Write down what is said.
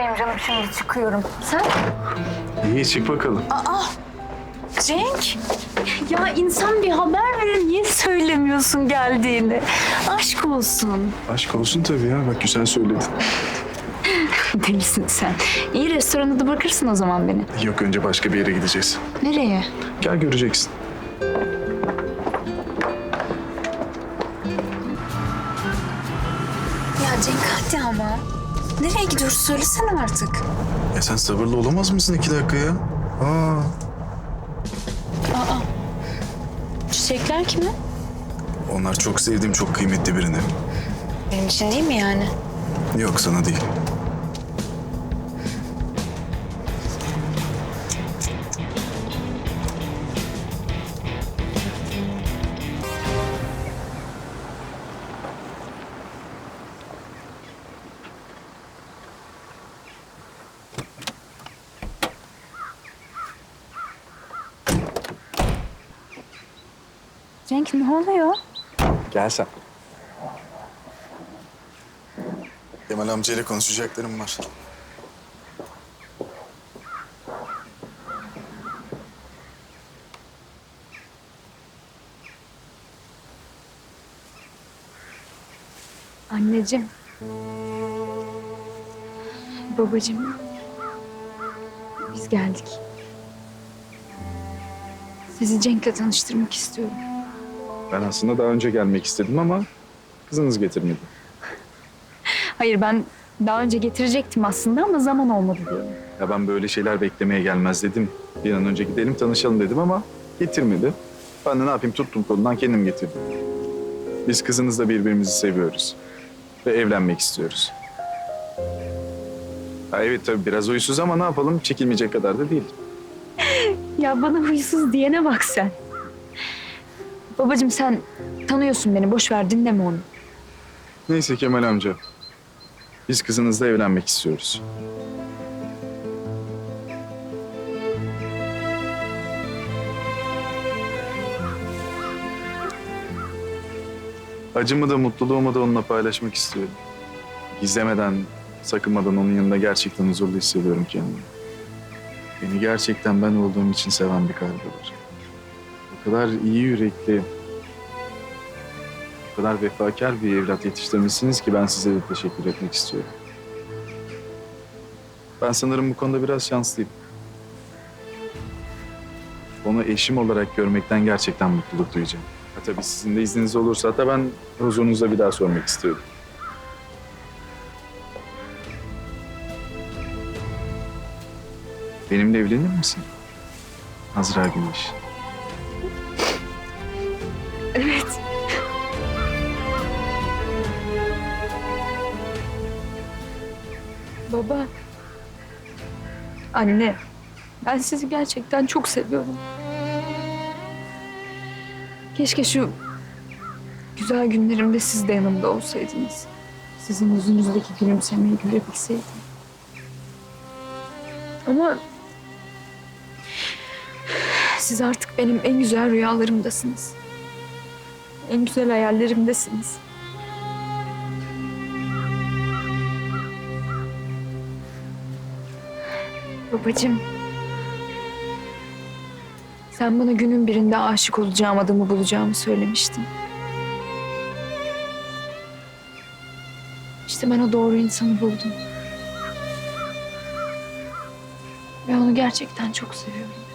Buradayım canım şimdi çıkıyorum. Sen? İyi çık bakalım. Cenk. Ya insan bir haber verir niye söylemiyorsun geldiğini? Aşk olsun. Aşk olsun tabii ya. Bak güzel söyledin. Delisin sen. İyi restoranda da bırakırsın o zaman beni. Yok önce başka bir yere gideceğiz. Nereye? Gel göreceksin. Ya Cenk hadi ama. Nereye gidiyoruz söylesene artık. Ya sen sabırlı olamaz mısın iki dakika ya? Aa, Çiçekler kimin? onlar çok sevdiğim, çok kıymetli birini. Benim için değil mi yani? Yok sana değil. Cenk ne oluyor? Gel sen. Kemal amcayla konuşacaklarım var. Anneciğim. Babacığım. Biz geldik. Sizi Cenk'le tanıştırmak istiyorum. Ben aslında daha önce gelmek istedim ama kızınız getirmedi. Hayır ben daha önce getirecektim aslında ama zaman olmadı diye. Ya ben böyle şeyler beklemeye gelmez dedim. Bir an önce gidelim tanışalım dedim ama getirmedi. Ben de ne yapayım tuttum kolundan kendim getirdim. Biz kızınızla birbirimizi seviyoruz. Ve evlenmek istiyoruz. Ha, evet tabii biraz huysuz ama ne yapalım çekilmeyecek kadar da değil. Ya bana huysuz diyene bak sen. Babacığım sen tanıyorsun beni boş ver dinleme onu. Neyse Kemal amca. Biz kızınızla evlenmek istiyoruz. Acımı da mutluluğumu da onunla paylaşmak istiyorum. Gizlemeden, sakınmadan onun yanında gerçekten huzurlu hissediyorum kendimi. Beni gerçekten ben olduğum için seven bir kalbi var. O kadar iyi yürekli, o kadar vefakar bir evlat yetiştirmişsiniz ki ben size de teşekkür etmek istiyorum. Ben sanırım bu konuda biraz şanslıyım. Onu eşim olarak görmekten gerçekten mutluluk duyacağım. Ha, tabii sizin de izniniz olursa hatta ben huzurunuzda bir daha sormak istiyorum. Benimle evlenir misin? Azra Güneş. Evet. Baba. Anne. Ben sizi gerçekten çok seviyorum. Keşke şu güzel günlerimde siz de yanımda olsaydınız. Sizin yüzünüzdeki gülümsemeyi görebilseydim. Ama siz artık benim en güzel rüyalarımdasınız. En güzel hayallerimdesiniz. Babacığım. Sen bana günün birinde aşık olacağım adamı bulacağımı söylemiştin. İşte ben o doğru insanı buldum. Ve onu gerçekten çok seviyorum.